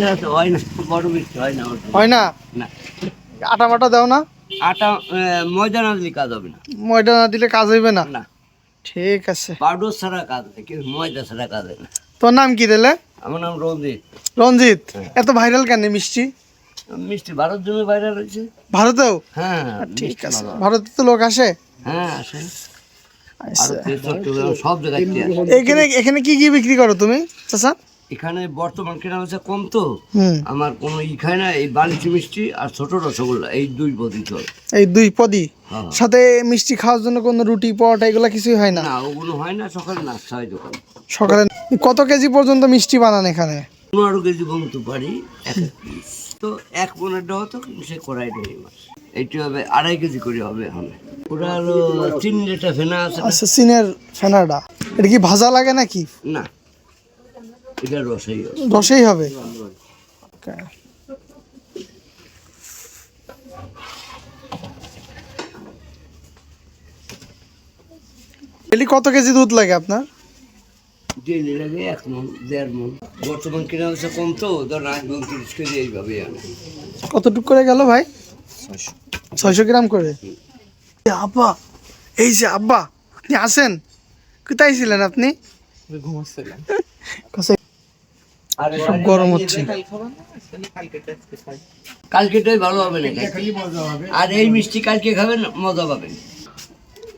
মধ্যে আছে হয় না বড় মিষ্টি হয় না হয় না? না। আটা মাটা দাও না? আটা ময়দা না দিলে কাজ হবে না। ময়দা না দিলে কাজ হইবে না? না। ঠিক আছে। পাউডার ছাড়া কাজ হয় কিন্তু ময়দা ছাড়া কাজ হয় না। তোর নাম কি দিলে আমার নাম রঞ্জিত। রঞ্জিত? এত ভাইরাল কেন মিষ্টি? মিষ্টি ভারত জমি ভাইরাল হয়েছে। ভারতেও? হ্যাঁ ঠিক আছে। ভারতে তো লোক আসে? হ্যাঁ আসে। আচ্ছা। সব জায়গায় এখানে এখানে কি কি বিক্রি করো তুমি চাচা? এখানে বর্তমান কেনা হচ্ছে কম তো। আমার কোনো ই খায় না এই বালিচি মিষ্টি আর ছোট রসগোল্লা এই দুই পদি চল। এই দুই পদি হ্যাঁ। সাথে মিষ্টি খাওয়ার জন্য কোনো রুটি পরোটা এগুলো কিছুই হয় না? না ওগুলো হয় না সকালে নাস্তা হয় দোকান। সকালে কত কেজি পর্যন্ত মিষ্টি বানান এখানে? পনেরো কেজি বলতে পারি তো এক পনেরোটা হতো কিন্তু সে কড়াইটা এই মাস এইটি হবে আড়াই কেজি করে হবে এখন। ওটা হলো তিন লিটার ফেনা আছে না? আচ্ছা ফেনাটা। এটা কি ভাজা লাগে নাকি? না। এটা রসই হবে। রসেই হবে. ডেলি কত কেজি দুধ লাগে আপনার? ডেলি লাগে এক মন দেড় মন। বর্তমান কেনা হচ্ছে কম তো ধর মন তিরিশ কেজি এইভাবে কতটুক করে গেল ভাই? ছয়শো। গ্রাম করে? আব্বা এই যে আব্বা আপনি আসেন। কোথায় ছিলেন আপনি? কোথায়? আর খুব গরম হচ্ছে। কালকেটাই ভালো হবে না আর এই মিষ্টি কালকে খাবেন মজা পাবেন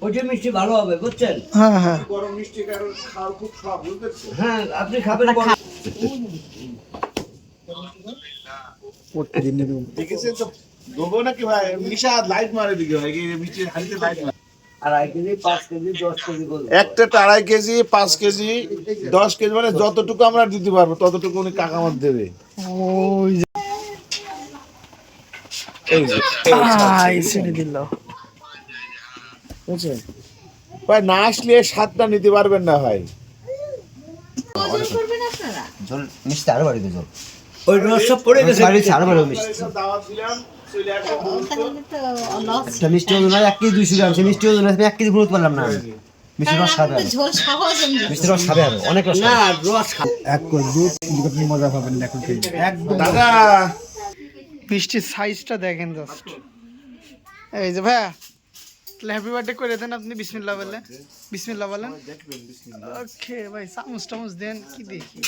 ওইটা মিষ্টি ভালো হবে বুঝছেন? হ্যাঁ হ্যাঁ। হ্যাঁ আপনি খাবেন দেখেছেন তো? দেবো নাকি ভাই? মিশা লাইট মারে দিকে ভাই এই মিষ্টির হাড়িতে লাইট মারে। একটা আড়াই কেজি পাঁচ কেজি দশ কেজি মানে যতটুকু আমরা দিতে পারব ততটুকু উনি কাকা আমার দেবে। ভাই না আসলে সাতটা নিতে পারবেন না ভাই। জল মিষ্টি আরও বাড়িতে জল ওই সব পড়ে গেছে। আরও বাড়ি মিষ্টি দাওয়াত দিলাম। মিষ্টি ওজন এক কেজি দুইশো গ্রাম সে মিষ্টি ওজন এক কেজি পুরোতে পারলাম না। মিষ্টি রস খাবে আরও। ঝোল সহজ মিষ্টি রস খাবে আরও অনেক রস না খাবে। রস খা দাদা! মিষ্টির সাইজটা দেখেন জাস্ট এই যে ভাইয়া তাহলে হ্যাপি বার্থডে করে দেন আপনি বিসমিল্লাহ বলে। বিসমিল্লাহ বলেন। ওকে ভাই চামচ টামচ দেন কি দেখি?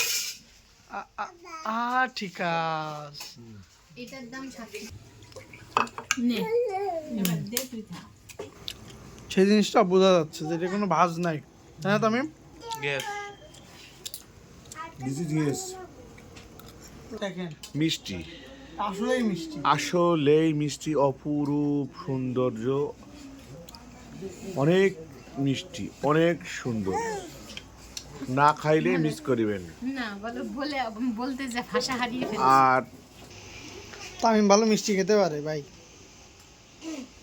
আ- আ- আ ঠিক আছে। এটার দাম সেই জিনিসটা বোঝা যাচ্ছে যে এটা কোনো ভাজ নাই। তাই না তামিম? দেখেন। মিষ্টি। আসলেই মিষ্টি। আসলেই মিষ্টি অপরূপ সৌন্দর্য। অনেক মিষ্টি অনেক সুন্দর। না খাইলে মিস করিবেন। না বলো বলে বলতে যে ভাষা হারিয়ে আর তামিম ভালো মিষ্টি খেতে পারে ভাই। Hey.